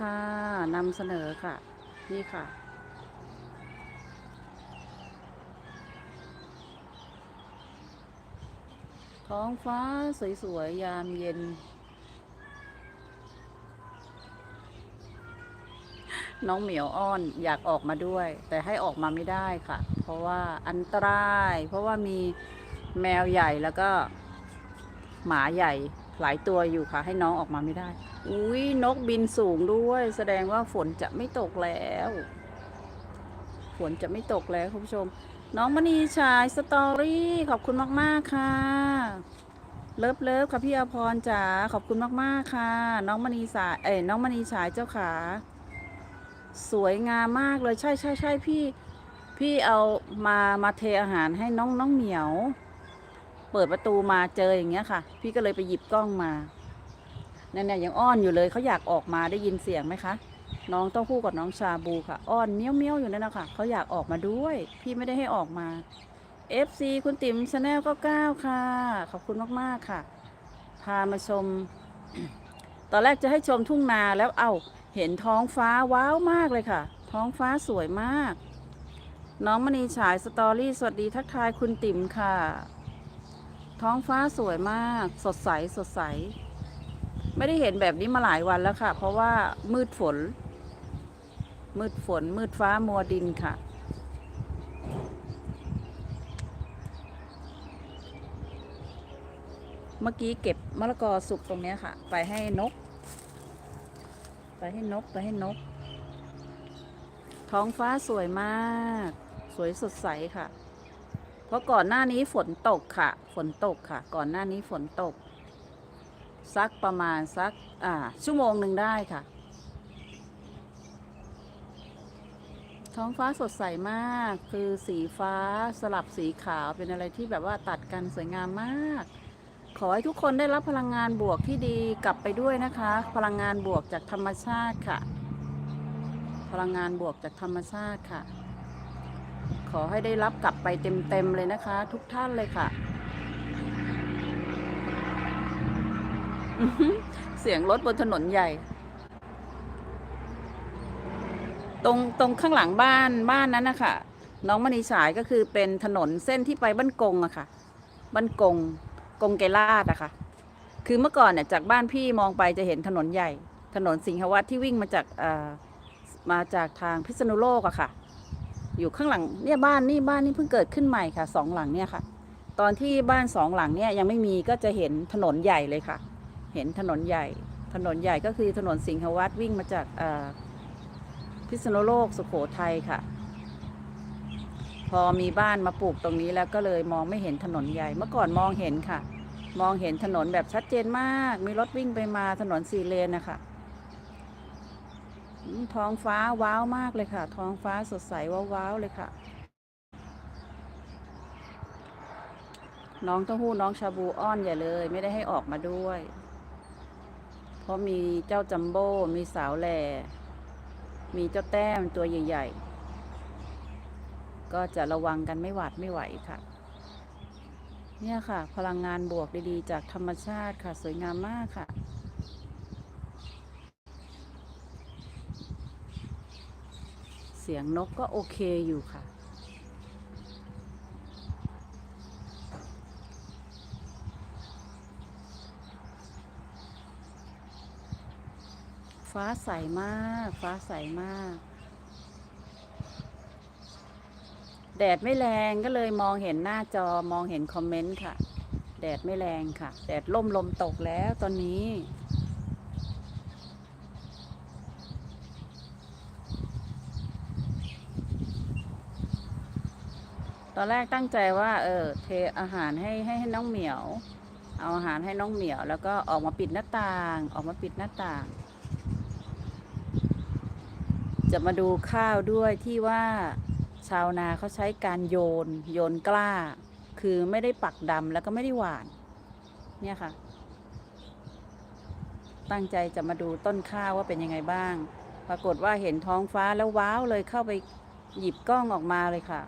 ค่ะนำเสนอค่ะ นี่ค่ะ ท้องฟ้าสวยๆ ยามเย็น น้องเหมียวอ้อนอยากออกมาด้วย แต่ให้ออกมาไม่ได้ค่ะ เพราะว่าอันตราย เพราะว่ามีแมวใหญ่แล้วก็หมาใหญ่ หลายตัวอยู่ค่ะ ให้น้องออกมาไม่ได้ อุ้ยนกบินสูงด้วย แสดงว่าฝนจะไม่ตกแล้ว ฝนจะไม่ตกแล้วคุณผู้ชม น้องมณีชายสตอรี่ขอบคุณมาก ๆ ค่ะ เลิฟเลิฟค่ะพี่อภรจ๋าขอบคุณมาก ๆ ค่ะ น้องมณีสายเอ้ยน้องมณีชายเจ้าขา สวยงามมากเลยใช่ใช่ใช่พี่ พี่เอามามาเทอาหารให้น้องน้องเหมียว เปิดประตูมาเจออย่างเงี้ยค่ะ พี่ก็เลยไปหยิบกล้องมาเนี่ยเนี่ยยังอ้อนอยู่เลยเขาอยากออกมาได้ยินเสียงไหมคะน้องเต้าหู้กับน้องชาบูค่ะ อ้อนเมี้ยวเมี้ยวอยู่นั่นนะคะเขาอยากออกมาด้วย พี่ไม่ได้ให้ออกมา FC คุณติ๋มชาแนลก็เก้าค่ะ ขอบคุณมากๆค่ะ พามาชม ตอนแรกจะให้ชมทุ่งนาแล้วเอ้าเห็นท้องฟ้าว้าวมากเลยค่ะ ท้องฟ้าสวยมาก น้องมณีฉายสตอรี่สวัสดีทักทายคุณติ๋มค่ะ ท้องฟ้าสวยมาก สดใสสดใส ไม่ได้เห็นแบบนี้มาหลายวันแล้วค่ะ เพราะว่ามืดฝน มืดฝน มืดฟ้ามัวดินค่ะ เมื่อกี้เก็บมะละกอสุกตรงนี้ค่ะ ไปให้นก ไปให้นกไปให้นก ท้องฟ้าสวยมาก สวยสดใสค่ะ เพราะก่อนหน้านี้ฝนตกค่ะ ฝนตกค่ะ ก่อนหน้านี้ฝนตก สักประมาณสักอ่าชั่วโมงหนึ่งได้ค่ะ ท้องฟ้าสดใสมาก คือสีฟ้าสลับสีขาวเป็นอะไรที่แบบว่าตัดกันสวยงามมาก ขอให้ทุกคนได้รับพลังงานบวกที่ดีกลับไปด้วยนะคะ พลังงานบวกจากธรรมชาติค่ะ พลังงานบวกจากธรรมชาติค่ะ ขอให้ได้รับกลับไปเต็มๆเลยนะคะ ทุกท่านเลยค่ะ เสียงรถบนถนนใหญ่ ตรงตรงข้างหลังบ้านบ้านนั้นนะคะน้องมณีฉายก็คือเป็นถนนเส้นที่ไปบ้านกงอะค่ะบ้านกงกงเกลาดอะค่ะคือเมื่อก่อนเนี่ยจากบ้านพี่มองไปจะเห็นถนนใหญ่ ถนนสิงหวัดที่วิ่งมาจากเอ่อมาจากทางพิษณุโลกอะค่ะ อยู่ข้างหลังเนี่ยบ้านนี่บ้านนี่เพิ่งเกิดขึ้นใหม่ค่ะสองหลังเนี่ยค่ะ ตอนที่บ้านสองหลังเนี่ยยังไม่มีก็จะเห็นถนนใหญ่เลยค่ะ เห็นถนนใหญ่ ถนนใหญ่ก็คือถนนสิงหวัดวิ่งมาจากพิษณุโลกสุโขทัยค่ะ พอมีบ้านมาปลูกตรงนี้แล้วก็เลยมองไม่เห็นถนนใหญ่เมื่อก่อนมองเห็นค่ะ มองเห็นถนนแบบชัดเจนมาก มีรถวิ่งไปมาถนนสี่เลนนะคะ ท้องฟ้าว้าวมากเลยค่ะ ท้องฟ้าสดใสว้าวๆเลยค่ะ น้องเต้าหู้น้องชาบูอ้อนใหญ่เลย ไม่ได้ให้ออกมาด้วย เพราะมีเจ้าจัมโบ้มีสาวแหล่มีเจ้าแต้มตัวใหญ่ ๆ ก็จะระวังกันไม่หวาดไม่ไหวค่ะ เนี่ยค่ะ พลังงานบวกดีๆ จากธรรมชาติค่ะ สวยงามมากค่ะ สียงนกก็โอเคอยู่ค่ะ ฟ้าใสมาก ฟ้าใสมาก แดดไม่แรงก็เลยมองเห็นหน้าจอมองเห็นคอมเมนต์ค่ะ แดดไม่แรงค่ะ แดดล่มลมตกแล้วตอนนี้ ตอนแรกตั้งใจว่า เออเทอาหารให้ให้ให้น้องเหมียว เอาอาหารให้น้องเหมียว แล้วก็ออกมาปิดหน้าต่าง ออกมาปิดหน้าต่าง จะมาดูข้าวด้วยที่ว่าชาวนาเขาใช้การโยน โยนกล้า คือไม่ได้ปักดำแล้วก็ไม่ได้หวาน เนี่ยค่ะ ตั้งใจจะมาดูต้นข้าวว่าเป็นยังไงบ้าง ปรากฏว่าเห็นท้องฟ้าแล้วว้าวเลยเข้าไปหยิบกล้องออกมาเลยค่ะ